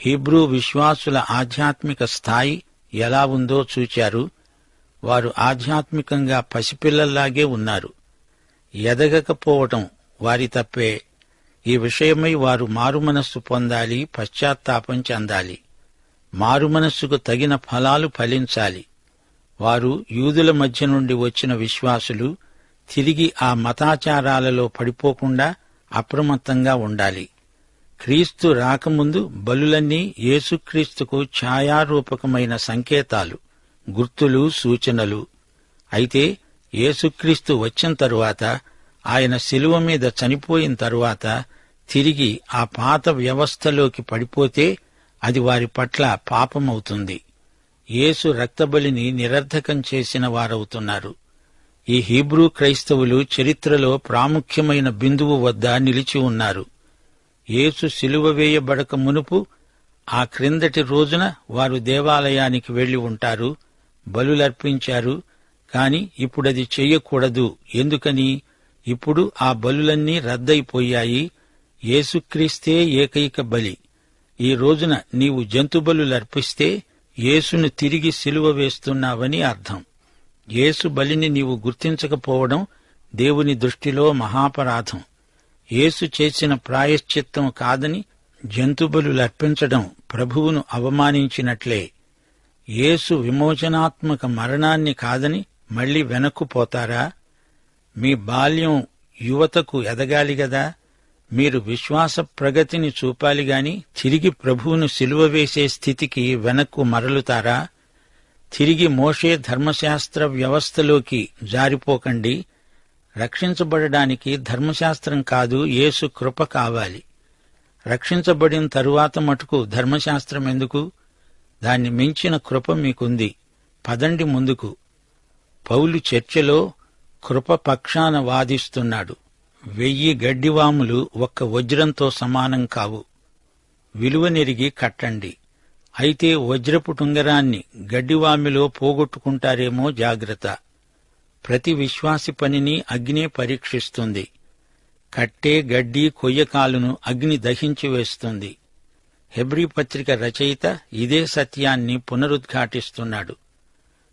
Hebrew విశ్వాసుల ఆధ్యాత్మిక స్థాయి ఎలా ఉందో చూచారు. వారు ఆధ్యాత్మికంగా పసిపిల్లల్లాగే ఉన్నారు. ఎదగకపోవటం వారి తప్పే. ఈ విషయమై వారు మారుమనస్సు పొందాలి పశ్చాత్తాపం చెందాలి. మారుమనస్సుకు తగిన ఫలాలు ఫలించాలి. వారు యూదుల మధ్య నుండి వచ్చిన విశ్వాసులు తిరిగి ఆ మతాచారాలలో పడిపోకుండా అప్రమత్తంగా ఉండాలి. క్రీస్తు రాకముందు బలులన్నీ యేసుక్రీస్తుకు ఛాయారూపకమైన సంకేతాలు గుర్తులు సూచనలు. అయితే యేసుక్రీస్తు వచ్చిన తరువాత ఆయన శిలువ మీద చనిపోయిన తరువాత తిరిగి ఆ పాత వ్యవస్థలోకి పడిపోతే అది వారి పట్ల పాపమవుతుంది. యేసు రక్తబలిని నిరర్ధకం చేసిన వారవుతున్నారు. ఈ హీబ్రూ క్రైస్తవులు చరిత్రలో ప్రాముఖ్యమైన బిందువు వద్ద నిలిచి ఉన్నారు. యేసు సిలువ వేయబడక మునుపు ఆ క్రిందటి రోజున వారు దేవాలయానికి వెళ్ళి ఉంటారు బలులర్పించారు కాని ఇప్పుడది చెయ్యకూడదు ఎందుకని? ఇప్పుడు ఆ బలులన్నీ రద్దయిపోయాయి. యేసుక్రీస్తే ఏకైక బలి. ఈ రోజున నీవు జంతుబలులర్పిస్తే యేసును తిరిగి సిలువ వేస్తున్నావని అర్థం. యేసు బలిని నీవు గుర్తించకపోవడం దేవుని దృష్టిలో మహాపరాధం. యేసు చేసిన ప్రాయశ్చిత్తం కాదని జంతుబలులర్పించడం ప్రభువును అవమానించినట్లే. యేసు విమోచనాత్మక మరణాన్ని కాదని మళ్ళీ వెనక్కు పోతారా? మీ బాల్యం యువతకు ఎదగాలి గదా? మీరు విశ్వాస ప్రగతిని చూపాలి గాని తిరిగి ప్రభువును సిలువ వేసే స్థితికి వెనక్కు మరలుతారా? తిరిగి మోషే ధర్మశాస్త్ర వ్యవస్థలోకి జారిపోకండి. రక్షించబడడానికి ధర్మశాస్త్రం కాదు యేసు కృప కావాలి. రక్షించబడిన తరువాత మటుకు ధర్మశాస్త్రం ఎందుకు? దాన్ని మించిన కృప మీకుంది. పదండి ముందుకు. పౌలు చర్చలో కృప పక్షాన వాదిస్తున్నాడు. వెయ్యి గడ్డివాములు ఒక్క వజ్రంతో సమానం కావు. విలువనెరిగి కట్టండి. అయితే వజ్రపు టుంగరాన్ని గడ్డివామిలో పోగొట్టుకుంటారేమో జాగ్రత్త. ప్రతి విశ్వాసి పనిని అగ్నే పరీక్షిస్తుంది. కట్టే గడ్డి కొయ్యకాలును అగ్ని దహించి వేస్తుంది. హెబ్రీ పత్రిక రచయిత ఇదే సత్యాన్ని పునరుద్ఘాటిస్తున్నాడు.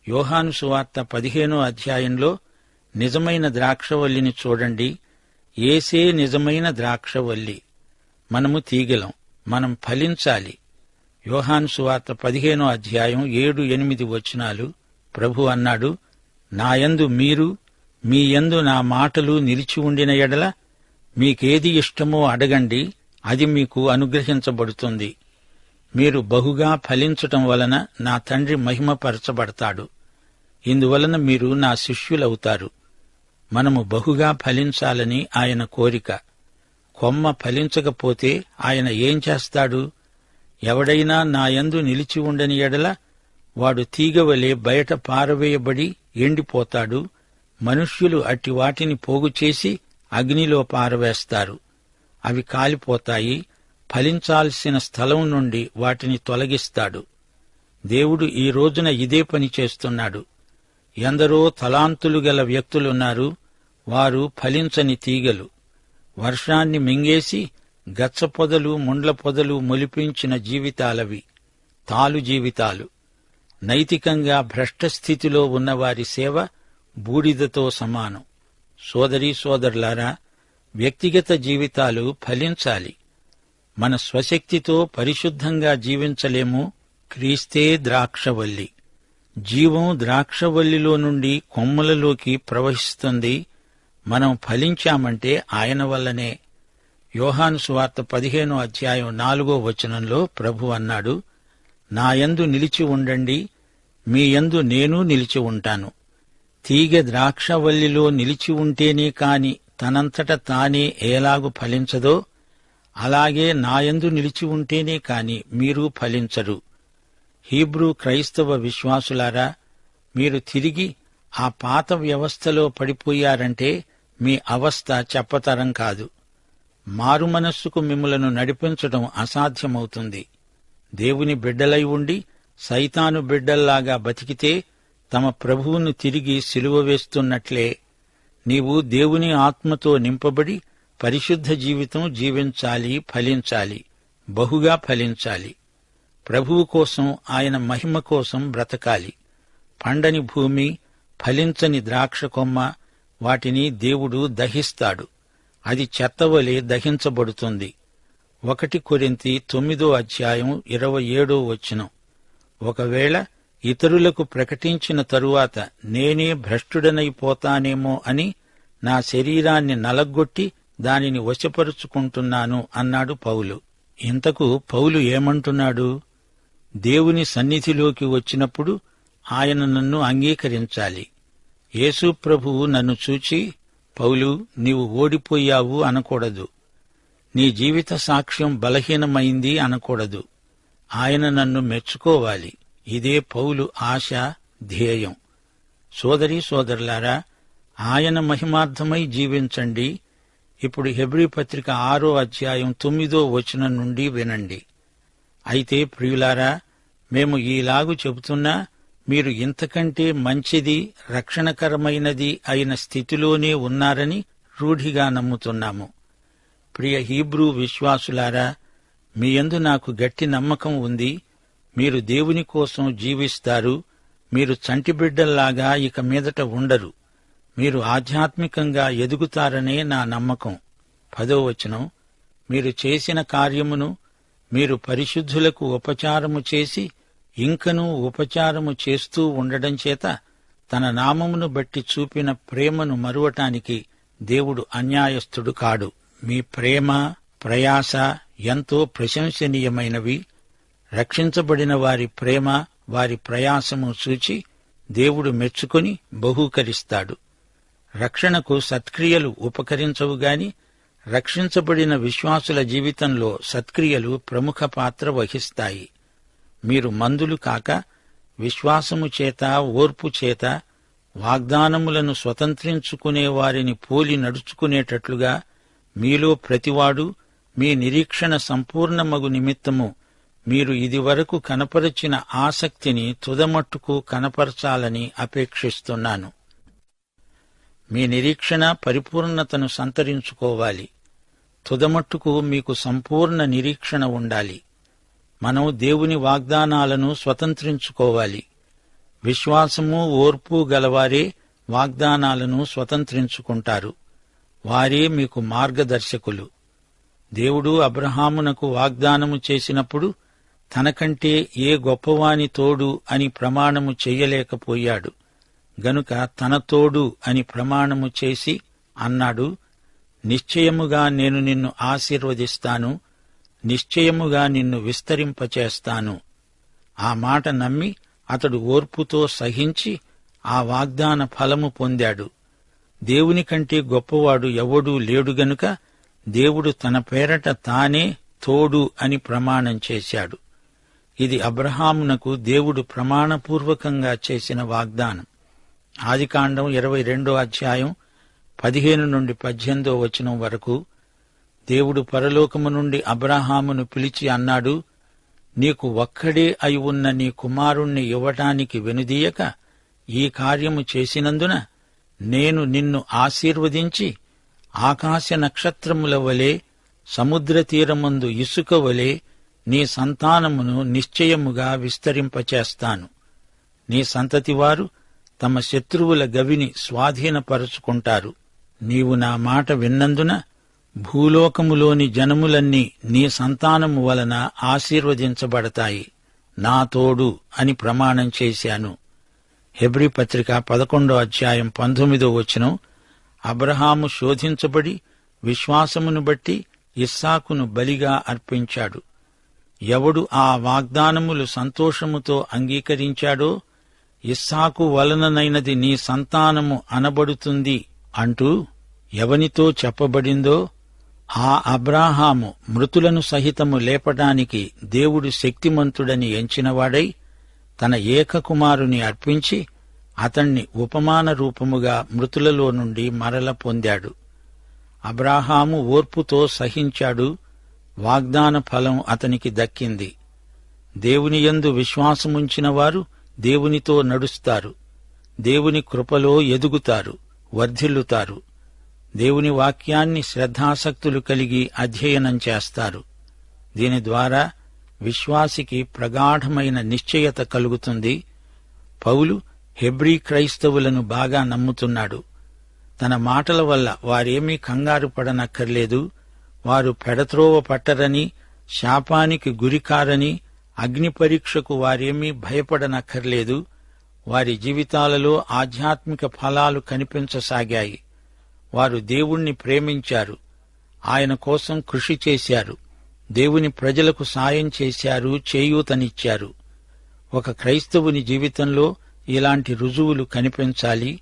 యోహాను సువార్త పదిహేనో అధ్యాయంలో నిజమైన ద్రాక్షవల్లిని చూడండి. ఏసే నిజమైన ద్రాక్షవల్లి. మనము తీగలం మనం ఫలించాలి. యోహాను సువార్త పదిహేనో అధ్యాయం ఏడు ఎనిమిది వచనాలు. ప్రభు అన్నాడు నాయందు మీరు మీ యందు నా మాటలు నిలిచి ఉండిన ఎడల మీకేది ఇష్టమో అడగండి అది మీకు అనుగ్రహించబడుతుంది. మీరు బహుగా ఫలించటం వలన నా తండ్రి మహిమపరచబడతాడు. ఇందువలన మీరు నా శిష్యులవుతారు. మనము బహుగా ఫలించాలని ఆయన కోరిక. కొమ్మ ఫలించకపోతే ఆయన ఏం చేస్తాడు? ఎవడైనా నాయందు నిలిచి ఉండని ఎడల వాడు తీగవలే బయట పారవేయబడి ఎండిపోతాడు. మనుష్యులు అట్టి వాటిని పోగుచేసి అగ్నిలో పారవేస్తారు. అవి కాలిపోతాయి. ఫలించాల్సిన స్థలం నుండి వాటిని తొలగిస్తాడు. దేవుడు ఈ రోజున ఇదే పని చేస్తున్నాడు. ఎందరో తలాంతులు గల వ్యక్తులున్నారు. వారు ఫలించని తీగలు. వర్షాన్ని మింగేసి గచ్చ పొదలు ముండ్ల పొదలు మొలిపించిన జీవితాలవి. తాలు జీవితాలు. నైతికంగా భ్రష్టస్థితిలో ఉన్నవారి సేవ బూడిదతో సమానం. సోదరీ సోదరులారా వ్యక్తిగత జీవితాలు ఫలించాలి. మన స్వశక్తితో పరిశుద్ధంగా జీవించలేము క్రీస్తే ద్రాక్షవల్లి. జీవం ద్రాక్షవల్లిలో నుండి కొమ్మలలోకి ప్రవహిస్తుంది. మనం ఫలించామంటే ఆయన వల్లనే. యోహాను సువార్త పదిహేనో అధ్యాయం నాలుగో వచనంలో ప్రభు అన్నాడు నాయందు నిలిచి ఉండండి మీయందు నేను నిలిచి ఉంటాను. తీగ ద్రాక్షవల్లిలో నిలిచి ఉంటేనే కాని తనంతట తానే ఏలాగు ఫలించదో అలాగే నాయందు నిలిచి ఉంటేనే కాని మీరు ఫలించరు. హీబ్రూ క్రైస్తవ విశ్వాసులారా మీరు తిరిగి ఆ పాత వ్యవస్థలో పడిపోయారంటే మీ అవస్థ చెప్పతరం కాదు. మారుమనస్సుకు మిమ్మలను నడిపించడం అసాధ్యమవుతుంది. దేవుని బిడ్డలై ఉండి సైతాను బిడ్డల్లాగా బతికితే తమ ప్రభువును తిరిగి సిలువ వేస్తున్నట్లే. నీవు దేవుని ఆత్మతో నింపబడి పరిశుద్ధ జీవితం జీవించాలి ఫలించాలి బహుగా ఫలించాలి. ప్రభువు కోసం ఆయన మహిమ కోసం బ్రతకాలి. పండని భూమి ఫలించని ద్రాక్ష కొమ్మ వాటిని దేవుడు దహిస్తాడు. అది చెత్తవలే దహించబడుతుంది. ఒకటి కొరింతి తొమ్మిదో అధ్యాయం ఇరవై ఏడో వచనం. ఒకవేళ ఇతరులకు ప్రకటించిన తరువాత నేనే భ్రష్టుడనైపోతానేమో అని నా శరీరాన్ని నలగొట్టి దానిని వశపరుచుకుంటున్నాను అన్నాడు పౌలు. ఇంతకు పౌలు ఏమంటున్నాడు? దేవుని సన్నిధిలోకి వచ్చినప్పుడు ఆయన నన్ను అంగీకరించాలి. యేసు ప్రభువు నన్ను చూచి పౌలు నీవు ఓడిపోయావు అనకూడదు. నీ జీవిత సాక్ష్యం బలహీనమైంది అనకూడదు. ఆయన నన్ను మెచ్చుకోవాలి. ఇదే పౌలు ఆశ ధ్యేయం. సోదరి సోదరులారా ఆయన మహిమార్థమై జీవించండి. ఇప్పుడు హెబ్రీ పత్రిక ఆరో అధ్యాయం తొమ్మిదో వచనం నుండి వినండి. అయితే ప్రియులారా మేము ఈలాగు చెబుతున్నా మీరు ఇంతకంటే మంచిది రక్షణకరమైనది అయిన స్థితిలోనే ఉన్నారని రూఢిగా నమ్ముతున్నాము. ప్రియ హీబ్రూ విశ్వాసులారా మీ యందు నాకు గట్టి నమ్మకం ఉంది. మీరు దేవుని కోసం జీవిస్తారు. మీరు చంటిబిడ్డల్లాగా ఇక మీదట ఉండరు. మీరు ఆధ్యాత్మికంగా ఎదుగుతారనే నా నమ్మకం. పదో వచనం. మీరు చేసిన కార్యమును మీరు పరిశుద్ధులకు ఉపచారము చేసి ఇంకనూ ఉపచారము చేస్తూ ఉండడం చేత తన నామమును బట్టి చూపిన ప్రేమను మరువటానికి దేవుడు అన్యాయస్థుడు కాడు. మీ ప్రేమ ప్రయాస ఎంతో ప్రశంసనీయమైనవి. రక్షించబడిన వారి ప్రేమ వారి ప్రయాసము చూచి దేవుడు మెచ్చుకొని బహూకరిస్తాడు. రక్షణకు సత్క్రియలు ఉపకరించవు గాని రక్షించబడిన విశ్వాసుల జీవితంలో సత్క్రియలు ప్రముఖ పాత్ర వహిస్తాయి. మీరు మందులు కాక విశ్వాసము చేత ఓర్పు చేత వాగ్దానములను స్వతంత్రించుకునే వారిని పోలి నడుచుకునేటట్లుగా మీలో ప్రతివాడు మీ నిరీక్షణ సంపూర్ణమగు నిమిత్తము మీరు ఇదివరకు కనపరిచిన ఆసక్తిని తుదమట్టుకు కనపరచాలని అపేక్షిస్తున్నాను. మీ నిరీక్షణ పరిపూర్ణతను సంతరించుకోవాలి. తుదమట్టుకు మీకు సంపూర్ణ నిరీక్షణ ఉండాలి. మనం దేవుని వాగ్దానాలను స్వతంత్రించుకోవాలి. విశ్వాసము ఓర్పు గలవారే వాగ్దానాలను స్వతంత్రించుకుంటారు. వారే మీకు మార్గదర్శకులు. దేవుడు అబ్రహామునకు వాగ్దానము చేసినప్పుడు తనకంటే ఏ గొప్పవాని తోడు అని ప్రమాణము చెయ్యలేకపోయాడు గనుక తన తోడు అని ప్రమాణము చేసి అన్నాడు నిశ్చయముగా నేను నిన్ను ఆశీర్వదిస్తాను నిశ్చయముగా నిన్ను విస్తరింపచేస్తాను. ఆ మాట నమ్మి అతడు ఓర్పుతో సహించి ఆ వాగ్దాన ఫలము పొందాడు. దేవుని కంటే గొప్పవాడు ఎవడూ లేడు గనుక దేవుడు తన పేరట తానే తోడు అని ప్రమాణం చేశాడు. ఇది అబ్రహామునకు దేవుడు ప్రమాణపూర్వకంగా చేసిన వాగ్దానం. ఆదికాండం ఇరవై రెండో అధ్యాయం పదిహేను నుండి పద్దెనిమిదో వచనం వరకు దేవుడు పరలోకము నుండి అబ్రహామును పిలిచి అన్నాడు నీకు ఒక్కడే అయి ఉన్న నీ కుమారుణ్ణి ఇవ్వటానికి వెనుదీయక ఈ కార్యము చేసినందున నేను నిన్ను ఆశీర్వదించి ఆకాశ నక్షత్రముల వలె సముద్ర తీరమందు ఇసుక వలె నీ సంతానమును నిశ్చయముగా విస్తరింపచేస్తాను. నీ సంతతివారు తమ శత్రువుల గవిని స్వాధీనపరుచుకుంటారు. నీవు నా మాట విన్నందున భూలోకములోని జనములన్నీ నీ సంతానము వలన ఆశీర్వదించబడతాయి. నా తోడు అని ప్రమాణం చేశాను. హెబ్రి పత్రిక పదకొండో అధ్యాయం పంతొమ్మిదో వచనం అబ్రహాము శోధించబడి విశ్వాసమును బట్టి ఇస్సాకును బలిగా అర్పించాడు. ఎవడు ఆ వాగ్దానములు సంతోషముతో అంగీకరించాడో ఇస్సాకు వలననైనది నీ సంతానము అనబడుతుంది అంటూ ఎవనితో చెప్పబడిందో ఆ అబ్రాహాము మృతులను సహితము లేపడానికి దేవుడు శక్తిమంతుడని ఎంచినవాడై తన ఏకకుమారుని అర్పించి అతణ్ణి ఉపమాన రూపముగా మృతులలో నుండి మరల పొందాడు. అబ్రాహాము ఓర్పుతో సహించాడు వాగ్దాన ఫలం అతనికి దక్కింది. దేవుని యందు విశ్వాసముంచిన వారు దేవునితో నడుస్తారు. దేవుని కృపలో ఎదుగుతారు వర్ధిల్లుతారు. దేవుని వాక్యాన్ని శ్రద్ధాసక్తులు కలిగి అధ్యయనం చేస్తారు. దీని ద్వారా విశ్వాసికి ప్రగాఢమైన నిశ్చయత కలుగుతుంది. పౌలు హెబ్రీ క్రైస్తవులను బాగా నమ్ముతున్నాడు. తన మాటల వల్ల వారేమీ కంగారు పడనక్కర్లేదు. వారు పెడత్రోవ పట్టరని శాపానికి గురికారని అగ్ని పరీక్షకు వారేమీ భయపడనక్కర్లేదు. వారి జీవితాలలో ఆధ్యాత్మిక ఫలాలు కనిపించసాగాయి. వారు దేవుణ్ణి ప్రేమించారు. ఆయన కోసం కృషి చేశారు. దేవుని ప్రజలకు సాయం చేశారు చేయూతనిచ్చారు. ఒక క్రైస్తవుని జీవితంలో ఇలాంటి రుజువులు కనిపించాలి.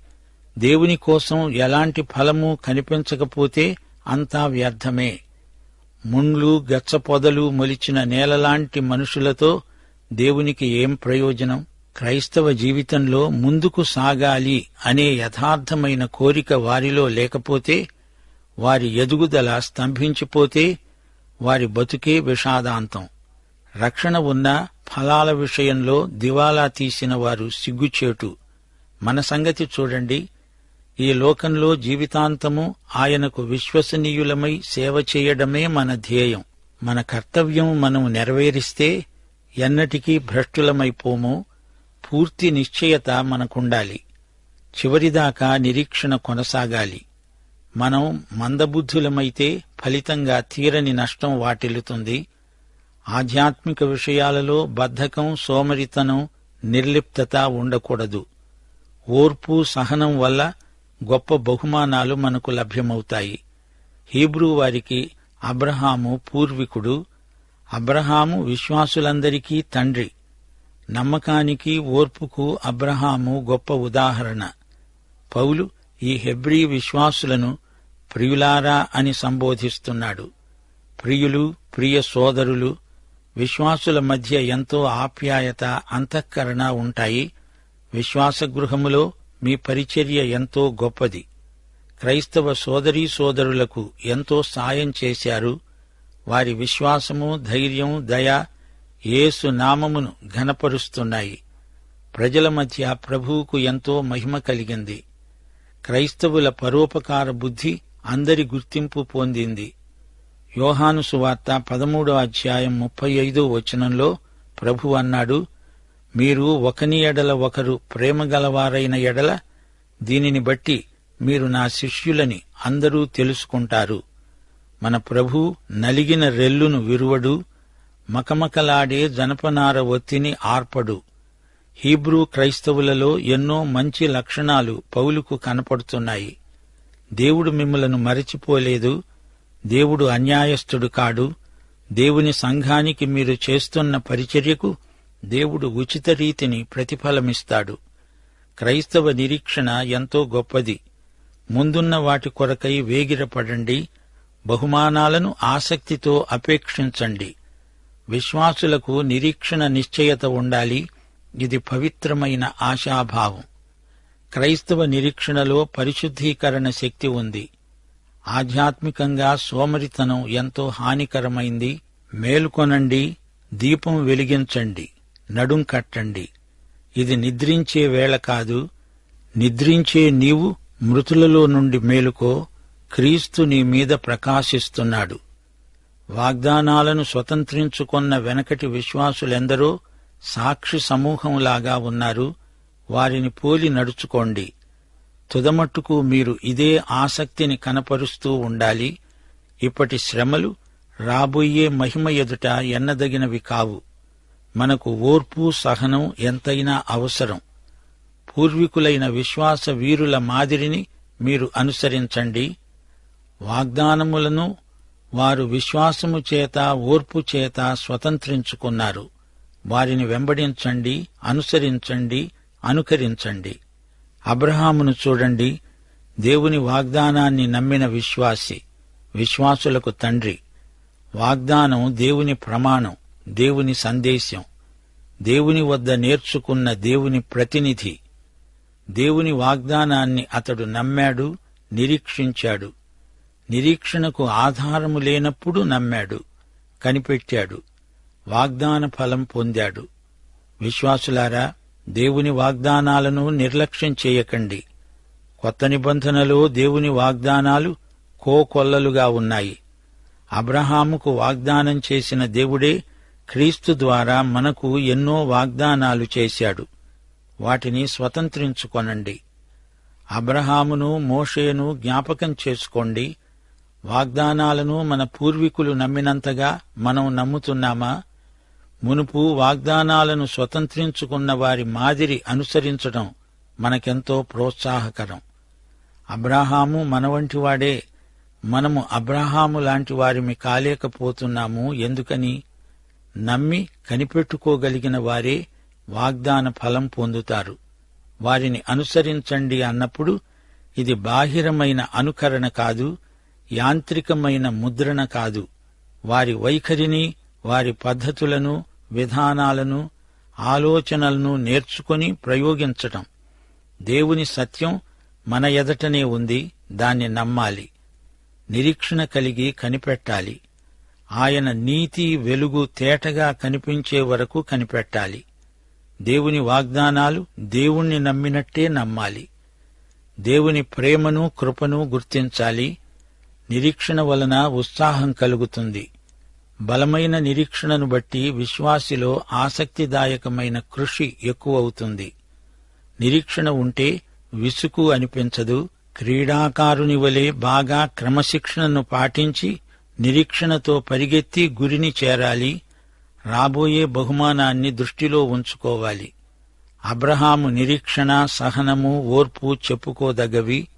దేవుని కోసం ఎలాంటి ఫలము కనిపించకపోతే అంతా వ్యర్థమే. ముండ్లు గచ్చపొదలు మొలిచిన నేలలాంటి మనుషులతో దేవునికి ఏం ప్రయోజనం? క్రైస్తవ జీవితంలో ముందుకు సాగాలి అనే యథార్థమైన కోరిక వారిలో లేకపోతే వారి ఎదుగుదల స్తంభించిపోతే వారి బతుకే విషాదాంతం. రక్షణ ఉన్న ఫలాల విషయంలో దివాలా తీసిన వారు సిగ్గుచేటు. మన సంగతి చూడండి. ఈ లోకంలో జీవితాంతము ఆయనకు విశ్వసనీయులమై సేవ చేయడమే మన ధ్యేయం. మన కర్తవ్యం మనం నెరవేరిస్తే ఎన్నటికీ భ్రష్టులమైపోము. పూర్తి నిశ్చయత మనకుండాలి. చివరిదాకా నిరీక్షణ కొనసాగాలి. మనం మందబుద్ధులమైతే ఫలితంగా తీరని నష్టం వాటిల్లుతుంది. ఆధ్యాత్మిక విషయాలలో బద్ధకం సోమరితనం నిర్లిప్తత ఉండకూడదు. ఓర్పు సహనం వల్ల గొప్ప బహుమానాలు మనకు లభ్యమవుతాయి. హీబ్రూ వారికి అబ్రహాము పూర్వీకుడు అబ్రహాము విశ్వాసులందరికీ తండ్రి. నమ్మకానికి ఓర్పుకు అబ్రహాము గొప్ప ఉదాహరణ. పౌలు ఈ హెబ్రీ విశ్వాసులను ప్రియులారా అని సంబోధిస్తున్నాడు. ప్రియులు ప్రియ సోదరులు విశ్వాసుల మధ్య ఎంతో ఆప్యాయత అంతఃకరణ ఉంటాయి. విశ్వాసగృహములో మీ పరిచర్య ఎంతో గొప్పది. క్రైస్తవ సోదరీ సోదరులకు ఎంతో సాయం చేశారు. వారి విశ్వాసము ధైర్యం దయ యేసు నామమును ఘనపరుస్తున్నాయి. ప్రజల మధ్య ప్రభువుకు ఎంతో మహిమ కలిగింది. క్రైస్తవుల పరోపకార బుద్ధి అందరి గుర్తింపు పొందింది. యోహాను సువార్త పదమూడో అధ్యాయం ముప్పై ఐదో వచనంలో ప్రభు అన్నాడు మీరు ఒకని ఎడల ఒకరు ప్రేమగలవారైన ఎడల దీనిని బట్టి మీరు నా శిష్యులని అందరూ తెలుసుకుంటారు. మన ప్రభు నలిగిన రెల్లును విరువడు మకమకలాడే జనపనార ఒత్తిని ఆర్పడు. హీబ్రూ క్రైస్తవులలో ఎన్నో మంచి లక్షణాలు పౌలుకు కనపడుతున్నాయి. దేవుడు మిమ్మలను మరచిపోలేదు. దేవుడు అన్యాయస్థుడు కాడు. దేవుని సంఘానికి మీరు చేస్తున్న పరిచర్యకు దేవుడు ఉచిత రీతిని ప్రతిఫలమిస్తాడు. క్రైస్తవ నిరీక్షణ ఎంతో గొప్పది. ముందున్న వాటి కొరకై వేగిరపడండి. బహుమానాలను ఆసక్తితో అపేక్షించండి. విశ్వాసులకు నిరీక్షణ నిశ్చయత ఉండాలి. ఇది పవిత్రమైన ఆశాభావం. క్రైస్తవ నిరీక్షణలో పరిశుద్ధీకరణ శక్తి ఉంది. ఆధ్యాత్మికంగా సోమరితనం ఎంతో హానికరమైంది. మేలుకొనండి దీపం వెలిగించండి నడుం కట్టండి. ఇది నిద్రించే వేళ కాదు. నిద్రించే నీవు మృతులలో నుండి మేలుకో. క్రీస్తు నీ మీద ప్రకాశిస్తున్నాడు. వాగ్దానాలను స్వతంత్రించుకొన్న వెనకటి విశ్వాసులెందరో సాక్షి సమూహంలాగా ఉన్నారు. వారిని పోలి నడుచుకోండి. తుదమట్టుకు మీరు ఇదే ఆసక్తిని కనపరుస్తూ ఉండాలి. ఇప్పటి శ్రమలు రాబోయే మహిమ ఎదుట ఎన్నదగినవి కావు. మనకు ఓర్పు సహనం ఎంతైనా అవసరం. పూర్వీకులైన విశ్వాస వీరుల మాదిరిని మీరు అనుసరించండి. వాగ్దానములను వారు విశ్వాసము చేత ఓర్పు చేత స్వతంత్రించుకున్నారు. వారిని వెంబడించండి అనుసరించండి అనుకరించండి. అబ్రహామును చూడండి. దేవుని వాగ్దానాన్ని నమ్మిన విశ్వాసి విశ్వాసులకు తండ్రి. వాగ్దానం దేవుని ప్రమాణం దేవుని సందేశం. దేవుని వద్ద నేర్చుకున్న దేవుని ప్రతినిధి. దేవుని వాగ్దానాన్ని అతడు నమ్మాడు నిరీక్షించాడు. నిరీక్షణకు ఆధారము లేనప్పుడు నమ్మాడు కనిపెట్టాడు. వాగ్దాన ఫలం పొందాడు. విశ్వాసులారా దేవుని వాగ్దానాలను నిర్లక్ష్యం చేయకండి. కొత్త నిబంధనలో దేవుని వాగ్దానాలు కోకొల్లలుగా ఉన్నాయి. అబ్రహాముకు వాగ్దానం చేసిన దేవుడే క్రీస్తు ద్వారా మనకు ఎన్నో వాగ్దానాలు చేశాడు. వాటిని స్వతంత్రించుకొనండి. అబ్రహామును మోషేను జ్ఞాపకం చేసుకోండి. వాగ్దానాలను మన పూర్వీకులు నమ్మినంతగా మనం నమ్ముతున్నామా? మునుపు వాగ్దానాలను స్వతంత్రించుకున్న వారి మాదిరి అనుసరించడం మనకెంతో ప్రోత్సాహకరం. అబ్రాహాము మన వంటివాడే మనము అబ్రహాము లాంటి వారిమి కాలేకపోతున్నాము ఎందుకని? నమ్మి కనిపెట్టుకోగలిగిన వారే వాగ్దాన ఫలం పొందుతారు. వారిని అనుసరించండి అన్నప్పుడు ఇది బాహిరమైన అనుకరణ కాదు యాంత్రికమైన ముద్రణ కాదు. వారి వైఖరిని వారి పద్ధతులను విధానాలను ఆలోచనలను నేర్చుకొని ప్రయోగించటం. దేవుని సత్యం మన ఎదటనే ఉంది దాన్ని నమ్మాలి. నిరీక్షణ కలిగి కనిపెట్టాలి. ఆయన నీతి వెలుగు తేటగా కనిపించే వరకు కనిపెట్టాలి. దేవుని వాగ్దానాలు దేవుణ్ణి నమ్మినట్టే నమ్మాలి. దేవుని ప్రేమను కృపను గుర్తించాలి. నిరీక్షణ వలన ఉత్సాహం కలుగుతుంది. బలమైన నిరీక్షణను బట్టి విశ్వాసిలో ఆసక్తిదాయకమైన కృషి ఎక్కువవుతుంది. నిరీక్షణ ఉంటే విసుకు అనిపించదు. క్రీడాకారుని వలె బాగా క్రమశిక్షణను పాటించి నిరీక్షణతో పరిగెత్తి గురిని చేరాలి. రాబోయే బహుమానాన్ని దృష్టిలో ఉంచుకోవాలి. అబ్రహాము నిరీక్షణ సహనము ఓర్పు చెప్పుకోదగ్గవి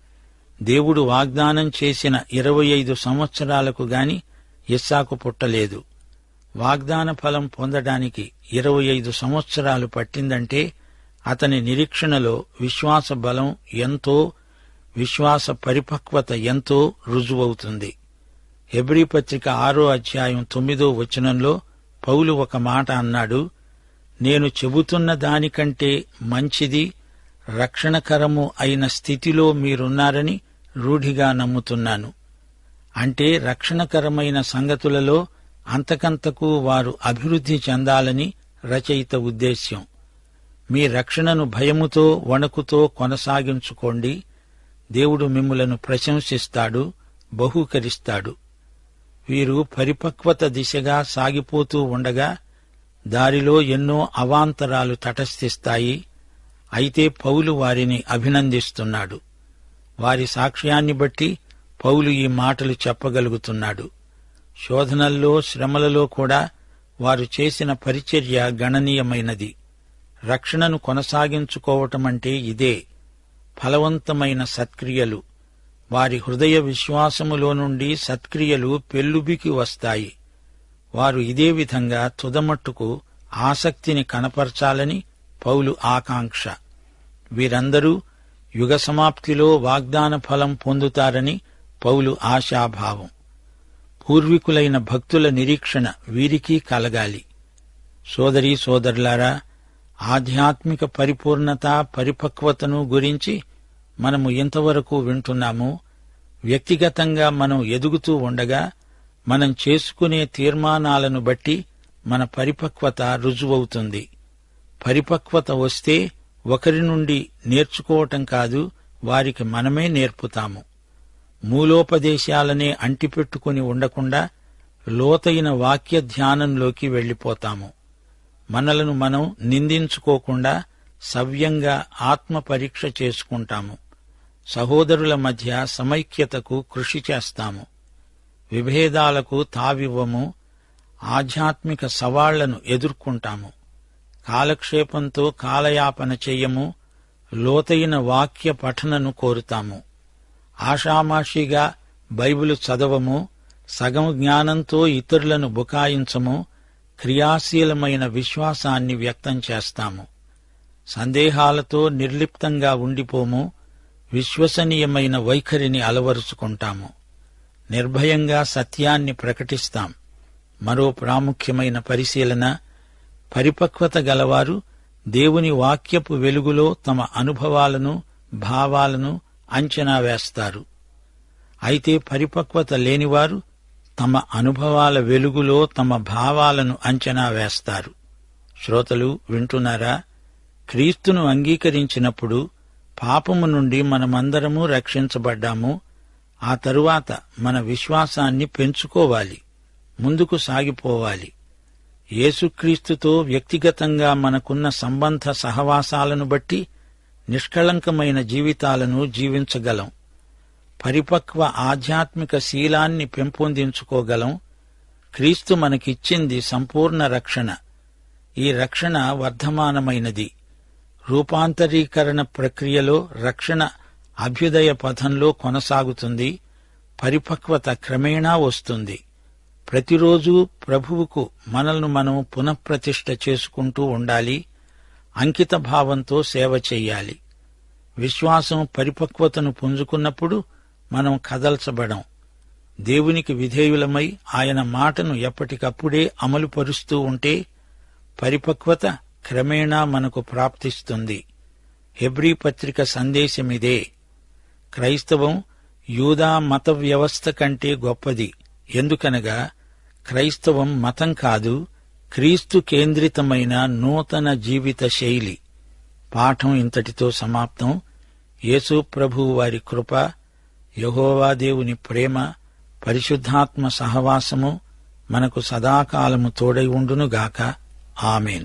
దేవుడు వాగ్దానం చేసిన ఇరవై ఐదు సంవత్సరాలకు గాని ఇస్సాకు పుట్టలేదు. వాగ్దాన ఫలం పొందడానికి ఇరవై ఐదు సంవత్సరాలు పట్టిందంటే అతని నిరీక్షణలో విశ్వాస బలం ఎంతో విశ్వాస పరిపక్వత ఎంతో రుజువవుతుంది. హెబ్రీ పత్రిక ఆరో అధ్యాయం తొమ్మిదో వచనంలో పౌలు ఒక మాట అన్నాడు నేను చెబుతున్న దానికంటే మంచిది రక్షణకరము అయిన స్థితిలో మీరున్నారని రూఢిగా నమ్ముతున్నాను. అంటే రక్షణకరమైన సంగతులలో అంతకంతకు వారు అభివృద్ధి చెందాలని రచయిత ఉద్దేశ్యం. మీ రక్షణను భయముతో వణకుతో కొనసాగించుకోండి. దేవుడు మిమ్ములను ప్రశంసిస్తాడు బహూకరిస్తాడు. వీరు పరిపక్వత దిశగా సాగిపోతూ ఉండగా దారిలో ఎన్నో అవాంతరాలు తటస్థిస్తాయి. అయితే పౌలు వారిని అభినందిస్తున్నాడు. వారి సాక్ష్యాన్ని బట్టి పౌలు ఈ మాటలు చెప్పగలుగుతున్నాడు. శోధనల్లో శ్రమలలో కూడా వారు చేసిన పరిచర్య గణనీయమైనది. రక్షణను కొనసాగించుకోవటమంటే ఇదే. ఫలవంతమైన సత్క్రియలు. వారి హృదయ విశ్వాసములో నుండి సత్క్రియలు పెల్లుబికి వస్తాయి. వారు ఇదే విధంగా తుదమట్టుకు ఆసక్తిని కనపరచాలని పౌలు ఆకాంక్ష. వీరందరూ యుగ సమాప్తిలో వాగ్దాన ఫలం పొందుతారని పౌలు ఆశాభావం. పూర్వీకులైన భక్తుల నిరీక్షణ వీరికి కలగాలి. సోదరీ సోదరులారా ఆధ్యాత్మిక పరిపూర్ణత పరిపక్వతను గురించి మనము ఇంతవరకు వింటున్నాము వ్యక్తిగతంగా మనం ఎదుగుతూ ఉండగా మనం చేసుకునే తీర్మానాలను బట్టి మన పరిపక్వత రుజువవుతుంది. పరిపక్వత వస్తే ఒకరి నుండి నేర్చుకోవటం కాదు వారికి మనమే నేర్పుతాము. మూలోపదేశాలనే అంటిపెట్టుకుని ఉండకుండా లోతైన వాక్య ధ్యానంలోకి వెళ్ళిపోతాము మనలను మనం నిందించుకోకుండా సవ్యంగా ఆత్మ పరీక్ష చేసుకుంటాము. సహోదరుల మధ్య సమైక్యతకు కృషి చేస్తాము. విభేదాలకు తావివ్వము ఆధ్యాత్మిక సవాళ్ళను ఎదుర్కొంటాము. కాలక్షేపంతో కాలయాపన చెయ్యము లోతైన వాక్య పఠనను కోరుతాము. ఆషామాషిగా బైబిలు చదవము సగం జ్ఞానంతో ఇతరులను బుకాయించము క్రియాశీలమైన విశ్వాసాన్ని వ్యక్తం చేస్తాము. సందేహాలతో నిర్లిప్తంగా ఉండిపోము విశ్వసనీయమైన వైఖరిని అలవరుచుకుంటాము. నిర్భయంగా సత్యాన్ని ప్రకటిస్తాం. మరో ప్రాముఖ్యమైన పరిశీలన పరిపక్వత గలవారు దేవుని వాక్యపు వెలుగులో తమ అనుభవాలను భావాలను అంచనా వేస్తారు. అయితే పరిపక్వత లేనివారు తమ అనుభవాల వెలుగులో తమ భావాలను అంచనా వేస్తారు. శ్రోతలు వింటున్నారా? క్రీస్తును అంగీకరించినప్పుడు పాపము నుండి మనమందరము రక్షించబడ్డాము. ఆ తరువాత మన విశ్వాసాన్ని పెంచుకోవాలి. ముందుకు సాగిపోవాలి. యేసుక్రీస్తుతో వ్యక్తిగతంగా మనకున్న సంబంధ సహవాసాలను బట్టి నిష్కళంకమైన జీవితాలను జీవించగలం. పరిపక్వ ఆధ్యాత్మిక శీలాన్ని పెంపొందించుకోగలం. క్రీస్తు మనకిచ్చింది సంపూర్ణ రక్షణ. ఈ రక్షణ వర్ధమానమైనది. రూపాంతరీకరణ ప్రక్రియలో రక్షణ అభ్యుదయ పథంలో కొనసాగుతుంది. పరిపక్వత క్రమేణా వస్తుంది. ప్రతిరోజు ప్రభువుకు మనల్ని మనం పునఃప్రతిష్ఠ చేసుకుంటూ ఉండాలి. అంకిత భావంతో సేవ చెయ్యాలి విశ్వాసం పరిపక్వతను పుంజుకున్నప్పుడు మనం కదల్చబడం. దేవునికి విధేయులమై ఆయన మాటను ఎప్పటికప్పుడే అమలుపరుస్తూ ఉంటే పరిపక్వత క్రమేణా మనకు ప్రాప్తిస్తుంది. హెబ్రీ పత్రిక సందేశమిదే క్రైస్తవం యూదా మత వ్యవస్థ కంటే గొప్పది. ఎందుకనగా క్రైస్తవం మతం కాదు క్రీస్తు కేంద్రితమైన నూతన జీవిత శైలి. పాఠం ఇంతటితో సమాప్తం. యేసు ప్రభువు వారి కృప యహోవా దేవుని ప్రేమ పరిశుద్ధాత్మ సహవాసము మనకు సదాకాలము తోడై ఉండునుగాక. ఆమెన్.